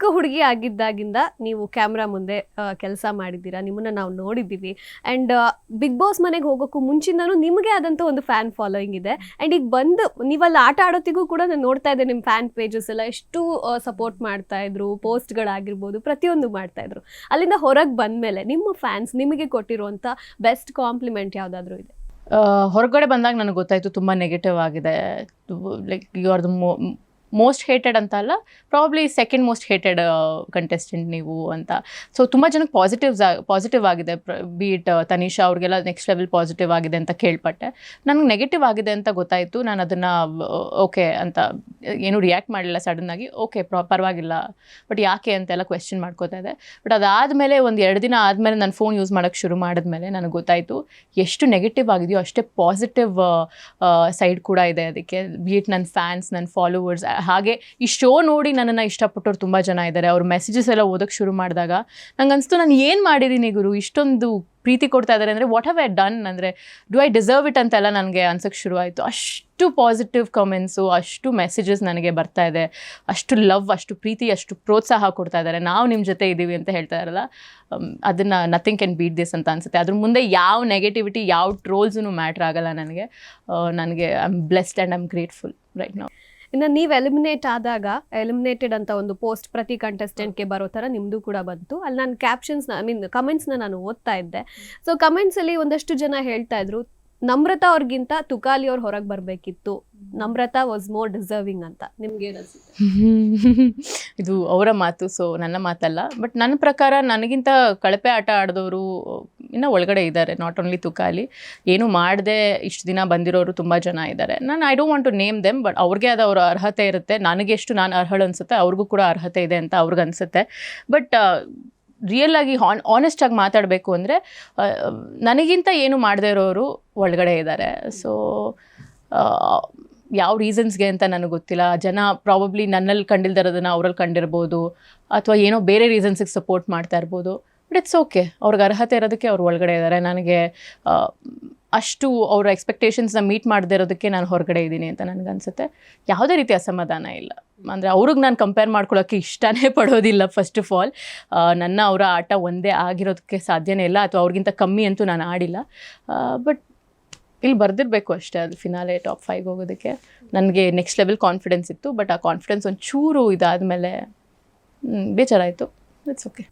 ಚಿಕ್ಕ ಹುಡುಗಿ ಆಗಿದ್ದಾಗಿಂದ ನೀವು ಕ್ಯಾಮ್ರಾ ಮುಂದೆ ಕೆಲಸ ಮಾಡಿದ್ದೀರಾ? ನಿಮ್ಮನ್ನ ನಾವು ನೋಡಿದ್ದೀವಿ. ಆ್ಯಂಡ್ ಬಿಗ್ ಬಾಸ್ ಮನೆಗೆ ಹೋಗೋಕ್ಕೂ ಮುಂಚಿನೂ ನಿಮಗೆ ಆದಂಥ ಒಂದು ಫ್ಯಾನ್ ಫಾಲೋಯಿಂಗ್ ಇದೆ. ಆ್ಯಂಡ್ ಈಗ ಬಂದು ನೀವಲ್ಲಿ ಆಟ ಆಡೋತಿಗೂ ಕೂಡ ನಾನು ನೋಡ್ತಾ ಇದ್ದೆ ನಿಮ್ಮ ಫ್ಯಾನ್ ಪೇಜಸ್ ಎಲ್ಲ. ಎಷ್ಟು ಸಪೋರ್ಟ್ ಮಾಡ್ತಾ ಇದ್ರು ಪೋಸ್ಟ್ಗಳಾಗಿರ್ಬೋದು ಪ್ರತಿಯೊಂದು ಮಾಡ್ತಾ ಇದ್ರು. ಅಲ್ಲಿಂದ ಹೊರಗೆ ಬಂದ ಮೇಲೆ ನಿಮ್ಮ ಫ್ಯಾನ್ಸ್ ನಿಮಗೆ ಕೊಟ್ಟಿರುವಂಥ ಬೆಸ್ಟ್ ಕಾಂಪ್ಲಿಮೆಂಟ್ ಯಾವುದಾದ್ರೂ ಇದೆ? ಹೊರಗಡೆ ಬಂದಾಗ ನನಗೆ ಗೊತ್ತಾಯಿತು ತುಂಬ ನೆಗೆಟಿವ್ ಆಗಿದೆ. Like you are the most hated ಅಂತ ಅಲ್ಲ probably second most hated contestant ನೀವು ಅಂತ. ಸೊ ತುಂಬ ಜನಕ್ಕೆ ಪಾಸಿಟಿವ್ಸ್ ಪಾಸಿಟಿವ್ ಆಗಿದೆ. ಬೀಟ್ ತನಿಷಾ ಅವ್ರಿಗೆಲ್ಲ ನೆಕ್ಸ್ಟ್ ಲೆವೆಲ್ ಪಾಸಿಟಿವ್ ಆಗಿದೆ ಅಂತ ಕೇಳ್ಪಟ್ಟೆ. ನನಗೆ ನೆಗೆಟಿವ್ ಆಗಿದೆ ಅಂತ ಗೊತ್ತಾಯಿತು. ನಾನು ಅದನ್ನು ಓಕೆ ಅಂತ ಏನು ರಿಯಾಕ್ಟ್ ಮಾಡಲಿಲ್ಲ ಸಡನ್ನಾಗಿ ಓಕೆ ಪ್ರಾ ಪರವಾಗಿಲ್ಲ. ಬಟ್ ಯಾಕೆ ಅಂತೆಲ್ಲ ಕ್ವೆಶನ್ ಮಾಡ್ಕೋತಾ ಇದೆ. ಬಟ್ ಅದಾದಮೇಲೆ ಒಂದು ಎರಡು ದಿನ ಆದಮೇಲೆ ನಾನು ಫೋನ್ ಯೂಸ್ ಮಾಡೋಕ್ಕೆ ಶುರು ಮಾಡಿದ್ಮೇಲೆ ನನಗೆ ಗೊತ್ತಾಯಿತು, ಎಷ್ಟು ನೆಗೆಟಿವ್ ಆಗಿದೆಯೋ ಅಷ್ಟೇ ಪಾಸಿಟಿವ್ ಸೈಡ್ ಕೂಡ ಇದೆ ಅದಕ್ಕೆ. ಬೀಟ್ ನನ್ನ ಫ್ಯಾನ್ಸ್ ನನ್ನ ಫಾಲೋವರ್ಸ್ ಹಾಗೆ ಈ ಶೋ ನೋಡಿ ನನ್ನನ್ನು ಇಷ್ಟಪಟ್ಟವ್ರು ತುಂಬ ಜನ ಇದ್ದಾರೆ ಅವ್ರ ಮೆಸೇಜಸ್ ಎಲ್ಲ ಓದೋಕ್ಕೆ ಶುರು ಮಾಡಿದಾಗ ನಂಗೆ ಅನಿಸ್ತು ನಾನು ಏನು ಮಾಡಿದ್ದೀನಿ ಗುರು? ಇಷ್ಟೊಂದು ಪ್ರೀತಿ ಕೊಡ್ತಾ ಇದ್ದಾರೆ ಅಂದರೆ ವಾಟ್ ಹ್ಯಾವ್ ಐ ಡನ್ ಅಂದರೆ ಡು ಐ ಡಿಸರ್ವ್ ಇಟ್ ಅಂತೆಲ್ಲ ನನಗೆ ಅನ್ಸೋಕ್ಕೆ ಶುರುವಾಯಿತು ಅಷ್ಟು ಪಾಸಿಟಿವ್ ಕಮೆಂಟ್ಸು ಅಷ್ಟು ಮೆಸೇಜಸ್ ನನಗೆ ಬರ್ತಾ ಇದೆ. ಅಷ್ಟು ಲವ್ ಅಷ್ಟು ಪ್ರೀತಿ, ಅಷ್ಟು ಪ್ರೋತ್ಸಾಹ ಕೊಡ್ತಾ ಇದ್ದಾರೆ ನಾವು ನಿಮ್ಮ ಜೊತೆ ಇದ್ದೀವಿ ಅಂತ ಹೇಳ್ತಾ ಇರಲ್ಲ. ಅದನ್ನು ನಥಿಂಗ್ ಕ್ಯಾನ್ ಬೀಟ್ ದಿಸ್ ಅಂತ ಅನ್ಸುತ್ತೆ. ಅದ್ರ ಮುಂದೆ ಯಾವ ನೆಗೆಟಿವಿಟಿ ಯಾವ ಟ್ರೋಲ್ಸೂ ಮ್ಯಾಟ್ರ್ ಆಗಲ್ಲ ನನಗೆ. ನನಗೆ I am blessed and I am grateful right ನಾವು ಇನ್ನು ನೀವು ಎಲಿಮಿನೇಟ್ ಆದಾಗ ಎಲಿಮಿನೇಟೆಡ್ ಅಂತ ಒಂದು ಪೋಸ್ಟ್ ಪ್ರತಿ ಕಂಟೆಸ್ಟೆಂಟ್ಗೆ ಬರೋ ಥರ ನಿಮ್ಮದು ಕೂಡ ಬಂತು. ಅಲ್ಲಿ ನಾನು ಕ್ಯಾಪ್ಷನ್ಸ್ನ ಐ ಮೀನ್ ಕಮೆಂಟ್ಸ್ನ ನಾನು ಓದ್ತಾ ಇದ್ದೆ. ಸೊ ಕಮೆಂಟ್ಸಲ್ಲಿ ಒಂದಷ್ಟು ಜನ ಹೇಳ್ತಾ ಇದ್ರು, ನಮ್ರತಾ ಅವ್ರಿಗಿಂತ ತುಕಾಲಿ ಅವ್ರು ಹೊರಗೆ ಬರಬೇಕಿತ್ತು. ನಮ್ರತಾ ವಾಸ್ ಮೋರ್ ಡಿಸರ್ವಿಂಗ್ ಅಂತ. ನಿಮ್ಗೆ ಇದು ಅವರ ಮಾತು ಸೊ ನನ್ನ ಮಾತಲ್ಲ. ಬಟ್ ನನ್ನ ಪ್ರಕಾರ ನನಗಿಂತ ಕಳಪೆ ಆಟ ಆಡಿದವರು ಇನ್ನೂ ಒಳಗಡೆ ಇದ್ದಾರೆ ನಾಟ್ ಓನ್ಲಿ ತುಕಾಲಿ. ಏನು ಮಾಡದೆ ಇಷ್ಟು ದಿನ ಬಂದಿರೋರು ತುಂಬ ಜನ ಇದ್ದಾರೆ ನಾನು I don't want to name them but ಅವ್ರಿಗೆ ಅದು ಅವರ ಅರ್ಹತೆ ಇರುತ್ತೆ. ನನಗೆ ಎಷ್ಟು ನಾನು ಅರ್ಹಳು ಅನಿಸುತ್ತೆ, ಅವ್ರಿಗೂ ಕೂಡ ಅರ್ಹತೆ ಇದೆ ಅಂತ ಅವ್ರಿಗೆ ಅನಿಸುತ್ತೆ. ಬಟ್ ರಿಯಲ್ ಆಗಿ ಹಾನ್ ಆನೆಸ್ಟಾಗಿ ಮಾತಾಡಬೇಕು ಅಂದರೆ ನನಗಿಂತ ಏನು ಮಾಡದೇ ಇರೋರು ಒಳಗಡೆ ಇದ್ದಾರೆ ಸೊ ಯಾವ ರೀಸನ್ಸ್ಗೆ ಅಂತ ನನಗೆ ಗೊತ್ತಿಲ್ಲ. ಜನ ಪ್ರಾಬಬ್ಲಿ ನನ್ನಲ್ಲಿ ಕಂಡಿಲ್ದಿರೋದನ್ನ ಅವರಲ್ಲಿ ಕಂಡಿರ್ಬೋದು, ಅಥವಾ ಏನೋ ಬೇರೆ ರೀಸನ್ಸಿಗೆ ಸಪೋರ್ಟ್ ಮಾಡ್ತಾ ಇರ್ಬೋದು. ಬಟ್ ಇಟ್ಸ್ ಓಕೆ ಅವ್ರಿಗೆ ಅರ್ಹತೆ ಇರೋದಕ್ಕೆ ಅವ್ರು ಒಳಗಡೆ ಇದ್ದಾರೆ ನನಗೆ ಅಷ್ಟು ಅವರ ಎಕ್ಸ್ಪೆಕ್ಟೇಷನ್ಸ್ನ ಮೀಟ್ ಮಾಡದೇ ಇರೋದಕ್ಕೆ ನಾನು ಹೊರಗಡೆ ಇದ್ದೀನಿ ಅಂತ ನನಗನ್ಸುತ್ತೆ ಯಾವುದೇ ರೀತಿ ಅಸಮಾಧಾನ ಇಲ್ಲ. ಅಂದರೆ ಅವ್ರಿಗೆ ನಾನು ಕಂಪೇರ್ ಮಾಡ್ಕೊಳ್ಳೋಕ್ಕೆ ಇಷ್ಟನೇ ಪಡೋದಿಲ್ಲ ಫಸ್ಟ್ ಆಫ್ ಆಲ್ ನನ್ನ ಅವರ ಆಟ ಒಂದೇ ಆಗಿರೋದಕ್ಕೆ ಸಾಧ್ಯನೇ ಇಲ್ಲ. ಅಥವಾ ಅವ್ರಿಗಿಂತ ಕಮ್ಮಿ ಅಂತೂ ನಾನು ಆಡಿಲ್ಲ. ಬಟ್ ಇಲ್ಲಿ ಬರ್ದಿರಬೇಕು ಅಷ್ಟೇ ಅದು ಫಿನಾಲೆ ಟಾಪ್ ಫೈವ್ ಹೋಗೋದಕ್ಕೆ. ನನಗೆ ನೆಕ್ಸ್ಟ್ ಲೆವೆಲ್ ಕಾನ್ಫಿಡೆನ್ಸ್ ಇತ್ತು. ಬಟ್ ಆ ಕಾನ್ಫಿಡೆನ್ಸ್ ಒಂಚೂರು ಇದಾದಮೇಲೆ ಬೇಜಾರಾಯಿತು. It's okay